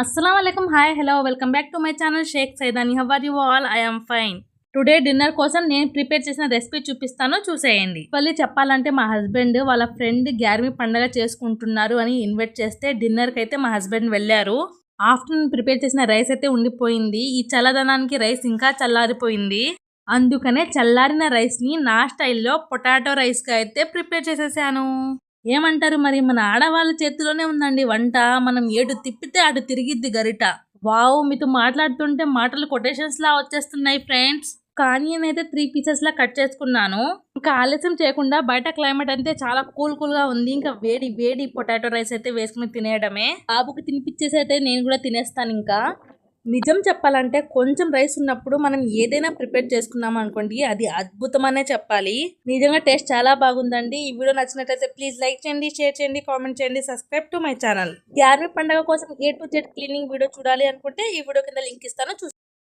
అస్సలం hi hello welcome back to my channel Shaik Saidani how are you all I'm fine today dinner కోసం నేను prepare చేసిన recipe చూపిస్తాను. చూసేయండి. మళ్ళీ చెప్పాలంటే మా హస్బెండ్ వాళ్ళ ఫ్రెండ్ గ్యారమీ పండగ చేసుకుంటున్నారు అని ఇన్వైట్ చేస్తే డిన్నర్కి అయితే మా హస్బెండ్ వెళ్ళారు. ఆఫ్టర్నూన్ ప్రిపేర్ చేసిన రైస్ అయితే ఉండిపోయింది. ఈ చల్లదనానికి రైస్ ఇంకా చల్లారిపోయింది. అందుకనే చల్లారిన రైస్ని నా స్టైల్లో పొటాటో రైస్గా అయితే ప్రిపేర్ చేసేసాను. ఏమంటారు మరి? మన ఆడవాళ్ళ చేతిలోనే ఉందండి వంట. మనం ఏడు తిప్పితే అటు తిరిగిద్ది గరిట. వావ్ మీతో మాట్లాడుతుంటే మాటలు కొటేషన్స్ లా వచ్చేస్తున్నాయి ఫ్రెండ్స్ కానీ నేనైతే త్రీ పీసెస్ లా కట్ చేసుకున్నాను. ఇంకా ఆలస్యం చేయకుండా బయట క్లైమేట్ అంతే చాలా కూల్ కూల్గా ఉంది. ఇంకా వేడి వేడి పొటాటో రైస్ అయితే వేసుకుని తినేయడమే. బాబుకి తినిపించేసి అయితే నేను కూడా తినేస్తాను ఇంకా. నిజం చెప్పాలంటే కొంచెం రైస్ ఉన్నప్పుడు మనం ఏదైనా ప్రిపేర్ చేసుకున్నాం అనుకోండి అది అద్భుతమనే చెప్పాలి. నిజంగా టేస్ట్ చాలా బాగుందండి. ఈ వీడియో నచ్చినట్లయితే ప్లీజ్ లైక్ చేయండి షేర్ చేయండి కామెంట్ చేయండి సబ్స్క్రైబ్ టు మై ఛానల్. గ్యార్మీ పండుగ కోసం A to Z cleaning video చూడాలి అనుకుంటే ఈ వీడియో కింద లింక్ ఇస్తాను